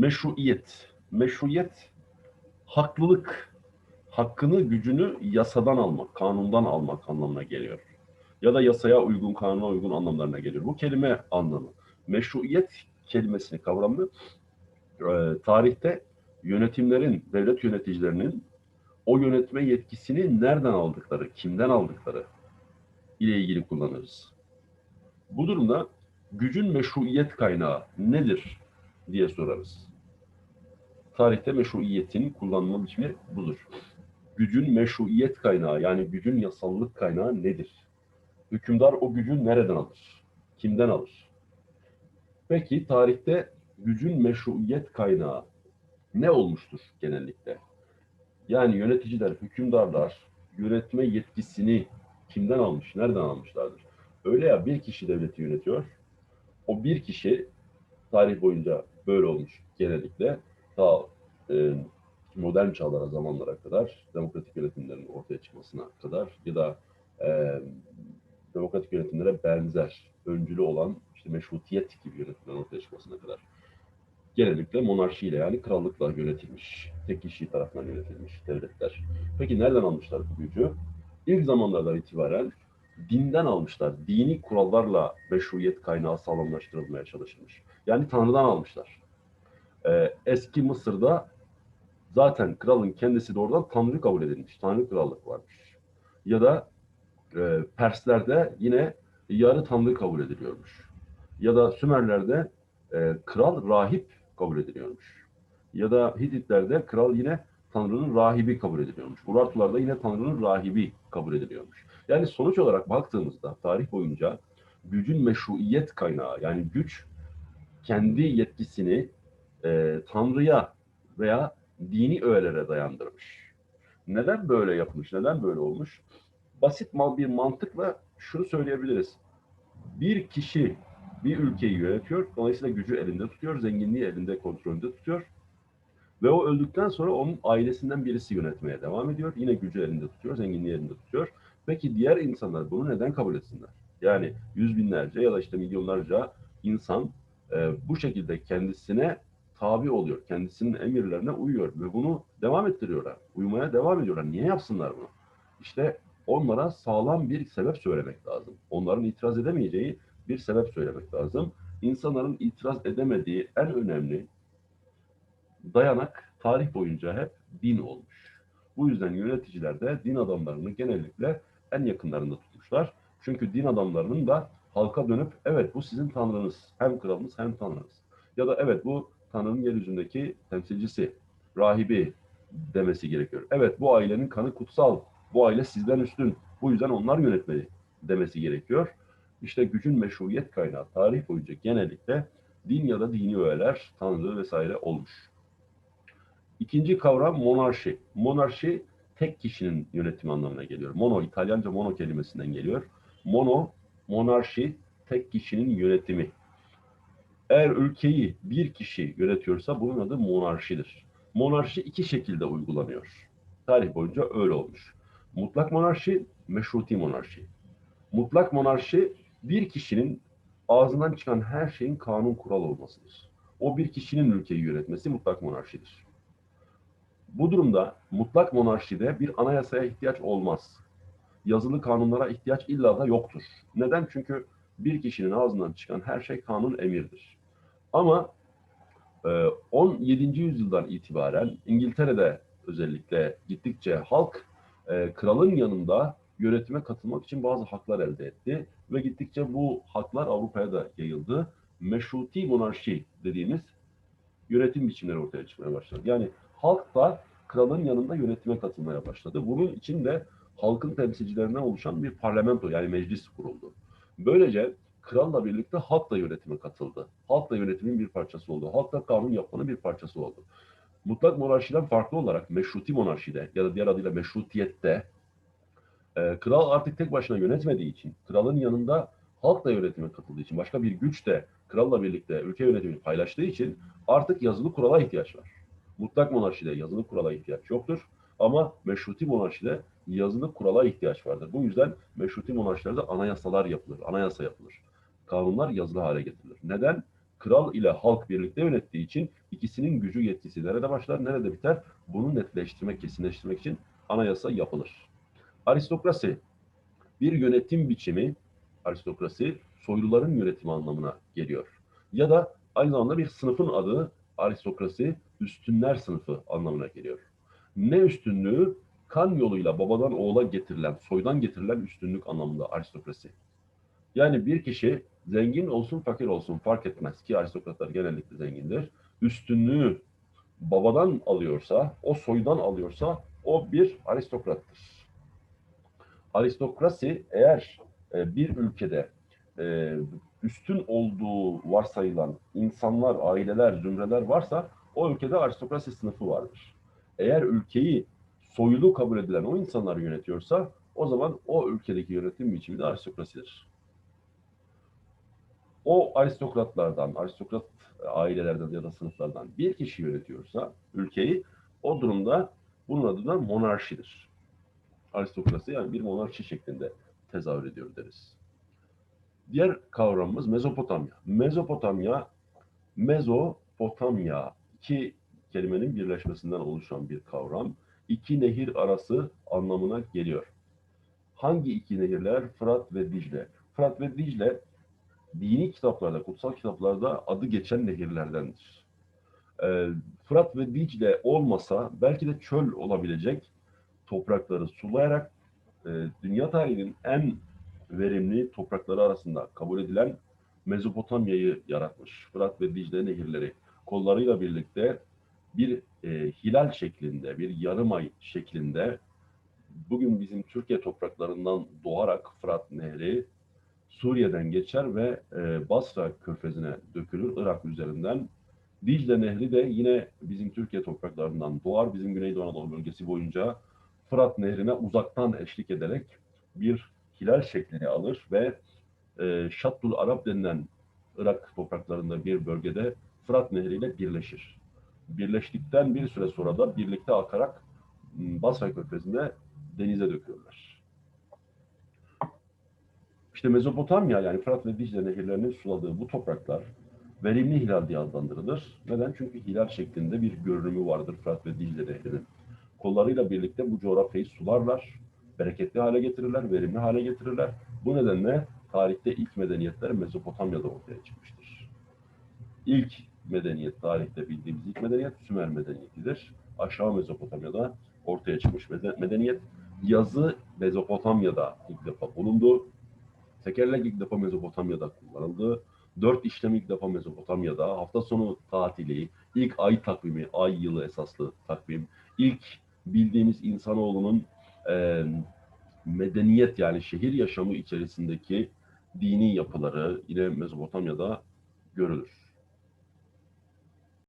Meşruiyet. Meşruiyet haklılık, hakkını, gücünü yasadan almak, kanundan almak anlamına geliyor. Ya da yasaya uygun, kanuna uygun anlamlarına geliyor. Bu kelime anlamı. Meşruiyet kelimesini kavramı e, tarihte yönetimlerin, devlet yöneticilerinin o yönetme yetkisini nereden aldıkları, kimden aldıkları ile ilgili kullanırız. Bu durumda gücün meşruiyet kaynağı nedir diye sorarız. Tarihte meşruiyetin kullanma biçimi budur. Gücün meşruiyet kaynağı yani gücün yasallık kaynağı nedir? Hükümdar o gücü nereden alır? Kimden alır? Peki tarihte gücün meşruiyet kaynağı ne olmuştur genellikle? Yani yöneticiler, hükümdarlar yönetme yetkisini kimden almış, nereden almışlardır? Öyle ya bir kişi devleti yönetiyor. O bir kişi tarih boyunca böyle olmuş genellikle. Modern çağlara, zamanlara kadar, demokratik yönetimlerin ortaya çıkmasına kadar ya da e, demokratik yönetimlere benzer, öncülü olan işte meşrutiyet gibi yönetimlerin ortaya çıkmasına kadar genellikle monarşiyle yani krallıkla yönetilmiş, tek kişi tarafından yönetilmiş devletler. Peki nereden almışlar bu gücü? İlk zamanlardan itibaren dinden almışlar. Dini kurallarla meşruiyet kaynağı sağlamlaştırılmaya çalışılmış. Yani Tanrı'dan almışlar. Ee, eski Mısır'da zaten kralın kendisi de oradan Tanrı kabul edilmiş. Tanrı krallık varmış. Ya da e, Perslerde yine yarı Tanrı kabul ediliyormuş. Ya da Sümerler'de e, kral rahip kabul ediliyormuş. Ya da Hititlerde kral yine Tanrı'nın rahibi kabul ediliyormuş. Urartularda yine Tanrı'nın rahibi kabul ediliyormuş. Yani sonuç olarak baktığımızda tarih boyunca gücün meşruiyet kaynağı yani güç kendi yetkisini e, Tanrı'ya veya dini öğelere dayandırmış. Neden böyle yapmış? Neden böyle olmuş? Basit mal bir mantıkla şunu söyleyebiliriz. Bir kişi bir ülkeyi yönetiyor. Dolayısıyla gücü elinde tutuyor, zenginliği elinde kontrolünde tutuyor. Ve o öldükten sonra onun ailesinden birisi yönetmeye devam ediyor. Yine gücü elinde tutuyor, zenginliği elinde tutuyor. Peki diğer insanlar bunu neden kabul etsinler? Yani yüz binlerce ya da işte milyonlarca insan e, bu şekilde kendisine tabi oluyor. Kendisinin emirlerine uyuyor ve bunu devam ettiriyorlar. Uyumaya devam ediyorlar. Niye yapsınlar bunu? İşte onlara sağlam bir sebep söylemek lazım. Onların itiraz edemeyeceği bir sebep söylemek lazım. İnsanların itiraz edemediği en önemli dayanak tarih boyunca hep din olmuş. Bu yüzden yöneticiler de din adamlarını genellikle en yakınlarında tutmuşlar. Çünkü din adamlarının da halka dönüp evet bu sizin tanrınız, hem kralınız hem tanrınız. Ya da evet bu tanrının yeryüzündeki temsilcisi, rahibi demesi gerekiyor. Evet bu ailenin kanı kutsal, bu aile sizden üstün, bu yüzden onlar yönetmeli demesi gerekiyor. İşte gücün meşruiyet kaynağı tarih boyunca genellikle din ya da dini öğeler, tanrı vesaire olmuş. İkinci kavram monarşi. Monarşi tek kişinin yönetimi anlamına geliyor. Mono, İtalyanca mono kelimesinden geliyor. Mono, monarşi, tek kişinin yönetimi. Eğer ülkeyi bir kişi yönetiyorsa bunun adı monarşidir. Monarşi iki şekilde uygulanıyor. Tarih boyunca öyle olmuş. Mutlak monarşi, meşruti monarşi. Mutlak monarşi bir kişinin ağzından çıkan her şeyin kanun kural olmasıdır. O bir kişinin ülkeyi yönetmesi mutlak monarşidir. Bu durumda mutlak monarşide bir anayasaya ihtiyaç olmaz. Yazılı kanunlara ihtiyaç illa da yoktur. Neden? Çünkü bir kişinin ağzından çıkan her şey kanun emirdir. Ama 17. yüzyıldan itibaren İngiltere'de özellikle gittikçe halk kralın yanında yönetime katılmak için bazı haklar elde etti ve gittikçe bu haklar Avrupa'ya da yayıldı. Meşruti monarşi dediğimiz yönetim biçimleri ortaya çıkmaya başladı. Yani halk da kralın yanında yönetime katılmaya başladı. Bunun için de halkın temsilcilerinden oluşan bir parlamento yani meclis kuruldu. Böylece kralla birlikte halk da yönetime katıldı. Halk da yönetimin bir parçası oldu. Halk da kanun yapmanın bir parçası oldu. Mutlak monarşiden farklı olarak meşruti monarşide ya da diğer adıyla meşrutiyette e, kral artık tek başına yönetmediği için, kralın yanında halk da yönetime katıldığı için, başka bir güç de kralla birlikte ülke yönetimini paylaştığı için artık yazılı kurala ihtiyaç var. Mutlak monarşide yazılı kurala ihtiyaç yoktur. Ama meşruti monarşide yazılı kurala ihtiyaç vardır. Bu yüzden meşruti monarşilerde anayasalar yapılır, anayasa yapılır. Kanunlar yazılı hale getirilir. Neden? kral ile halk birlikte yönettiği için ikisinin gücü yetkisi nerede başlar, nerede biter? Bunu netleştirmek, kesinleştirmek için anayasa yapılır. Aristokrasi bir yönetim biçimi, aristokrasi soyluların yönetimi anlamına geliyor. Ya da aynı zamanda bir sınıfın adı aristokrasi, üstünler sınıfı anlamına geliyor. Ne üstünlüğü? Kan yoluyla babadan oğula getirilen, soydan getirilen üstünlük anlamında aristokrasi. Yani bir kişi zengin olsun, fakir olsun fark etmez ki aristokratlar genellikle zengindir. Üstünlüğü babadan alıyorsa, o soydan alıyorsa o bir aristokrattır. Aristokrasi eğer e, bir ülkede e, üstün olduğu varsayılan insanlar, aileler, zümreler varsa o ülkede aristokrasi sınıfı vardır. Eğer ülkeyi soylu kabul edilen o insanlar yönetiyorsa o zaman o ülkedeki yönetim biçimi de aristokrasidir. O aristokratlardan, aristokrat ailelerden ya da sınıflardan bir kişi yönetiyorsa ülkeyi o durumda bunun adı da monarşidir. Aristokrasi yani bir monarşi şeklinde tezahür ediyor deriz. Diğer kavramımız Mezopotamya. Mezopotamya, Mezopotamya iki kelimenin birleşmesinden oluşan bir kavram. İki nehir arası anlamına geliyor. Hangi iki nehirler? Fırat ve Dicle. Fırat ve Dicle dini kitaplarda, kutsal kitaplarda adı geçen nehirlerdendir. Ee, Fırat ve Dicle olmasa belki de çöl olabilecek toprakları sulayarak e, dünya tarihinin en verimli toprakları arasında kabul edilen Mezopotamya'yı yaratmış. Fırat ve Dicle nehirleri kollarıyla birlikte bir e, hilal şeklinde, bir yarım ay şeklinde bugün bizim Türkiye topraklarından doğarak Fırat Nehri Suriye'den geçer ve e, Basra körfezine dökülür Irak üzerinden. Dicle Nehri de yine bizim Türkiye topraklarından doğar. Bizim Güneydoğu Anadolu bölgesi boyunca Fırat Nehri'ne uzaktan eşlik ederek bir hilal şeklini alır ve e, Şattul Arap denilen Irak topraklarında bir bölgede Fırat Nehri ile birleşir. Birleştikten bir süre sonra da birlikte akarak Basra Körfezi'ne denize döküyorlar. İşte Mezopotamya yani Fırat ve Dicle nehirlerinin suladığı bu topraklar verimli hilal diye adlandırılır. Neden? Çünkü hilal şeklinde bir görünümü vardır Fırat ve Dicle nehrinin. Kollarıyla birlikte bu coğrafyayı sularlar, bereketli hale getirirler, verimli hale getirirler. Bu nedenle tarihte ilk medeniyetler Mezopotamya'da ortaya çıkmıştır. İlk medeniyet, tarihte bildiğimiz ilk medeniyet Sümer medeniyetidir. Aşağı Mezopotamya'da ortaya çıkmış meden- medeniyet. Yazı Mezopotamya'da ilk defa bulundu. Tekerlek ilk defa Mezopotamya'da kullanıldı. Dört işlem ilk defa Mezopotamya'da. Hafta sonu tatili, ilk ay takvimi, ay yılı esaslı takvim. ilk bildiğimiz insanoğlunun e, medeniyet yani şehir yaşamı içerisindeki dini yapıları yine Mezopotamya'da görülür.